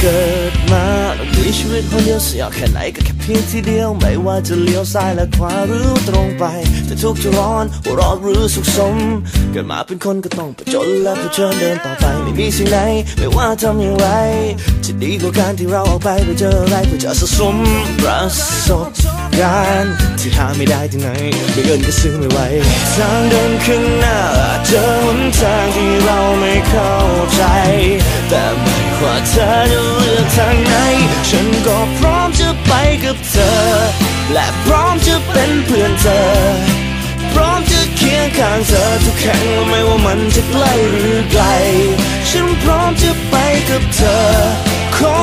เกิดมามีชีวิตคนเดียวเสียแค่ไหนก็แค่เพียงทีเดียว ไม่ว่าจะเลี้ยวซ้ายและขวาหรือตรงไป จะทุกข์จะร้อนหัวร้อนหรือสุขสม เกิดมาเป็นคนก็ต้องประจนและเผชิญเดินต่อไป ไม่มีสิ่งไหน ไม่ว่าทำอย่างไร จะดีกว่าการที่เราออกไปไปเจออะไรเพื่อจะสะสมประสบการณ์ที่หาไม่ได้ที่ไหนด้วยเงินก็ซื้อไม่ไหวทางเดินข้างหน้าเจอหนทางที่เราไม่เข้าใจ แต่ ว่าเธอจะเลือกทางไหน ฉันก็พร้อมจะไปกับเธอ และพร้อมจะเป็นเพื่อนเธอ พร้อมจะเคียงข้างเธอทุกแห่งไม่ว่ามันจะใกล้หรือไกล ฉันพร้อมจะไปกับเธอ ขอ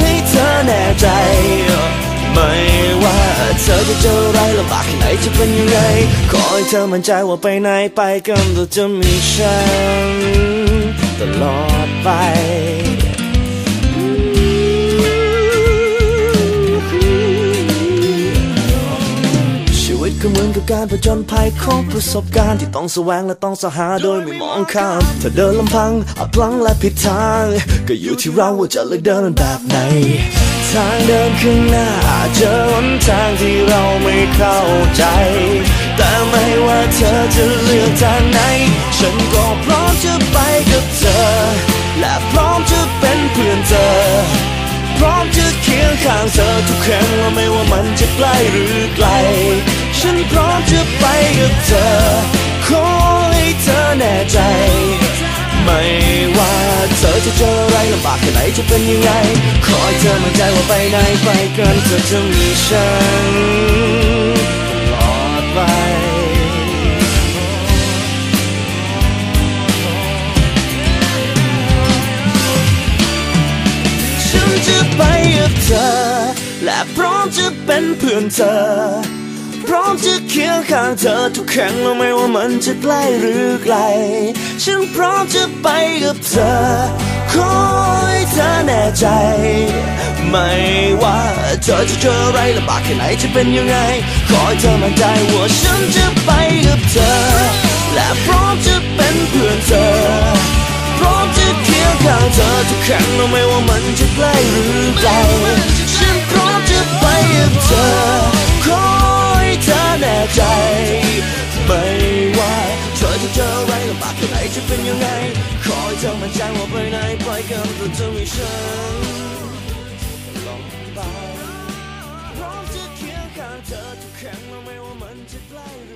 ให้เธอแน่ใจ ไม่ว่าเธอจะเจออะไรลำบากแค่ไหนจะเป็นยังไง ขอให้เธอมั่นใจว่าไปไหนไปกันเราจะมีฉันตลอดไป ก็เหมือนกับการผจญภัยของประสบการณ์ที่ต้องแสวงและต้องสหาโดยไม่มองข้ามถ้าเดินลำพังอาจพลังและผิดทาง ก็อยู่ที่เราว่าจะเลือกเดินแบบไหน ทางเดินข้างหน้าอาจเจอหนทางที่เราไม่เข้าใจ แต่ไม่ว่าเธอจะเลือกทางไหน ฉันก็พร้อมจะไปกับเธอ และพร้อมจะเป็นเพื่อนเธอพร้อมจะเคียงข้างเธอทุกแห่งและไม่ว่ามันจะใกล้หรือไกลำบากแค่ไหนจะเป็นยังไง ขอให้เธอมั่นใจว่าไปไหนไปกันเธอจะมีฉันตลอดไปฉันจะไปกับเธอ และพร้อมจะเป็นเพื่อนเธอ พร้อมจะเคียงข้างเธอทุกครั้งไม่ว่ามันจะใกล้หรือไกล ฉันพร้อมจะไปกับเธอ ขอให้เธอแน่ใจ ไม่ว่าเธอจะเจออะไรลำบากแค่ไหนจะเป็นยังไง ขอให้เธอมั่นใจว่าฉันจะไปกับเธอ และพร้อมจะเป็นเพื่อนเธอ พร้อมจะเคียงข้างเธอทุกครั้งไม่ว่ามันจะใกล้หรือไกล ฉันพร้อมจะไปกับเธอ จะเป็นยังไง ขอให้เธอมั่นใจว่าไปไหนไปกันเธอจะมีฉันลองไปพร้อมจะเคียงข้างเธอทุกครั้งไม่ว่ามันจะใกล้หรือ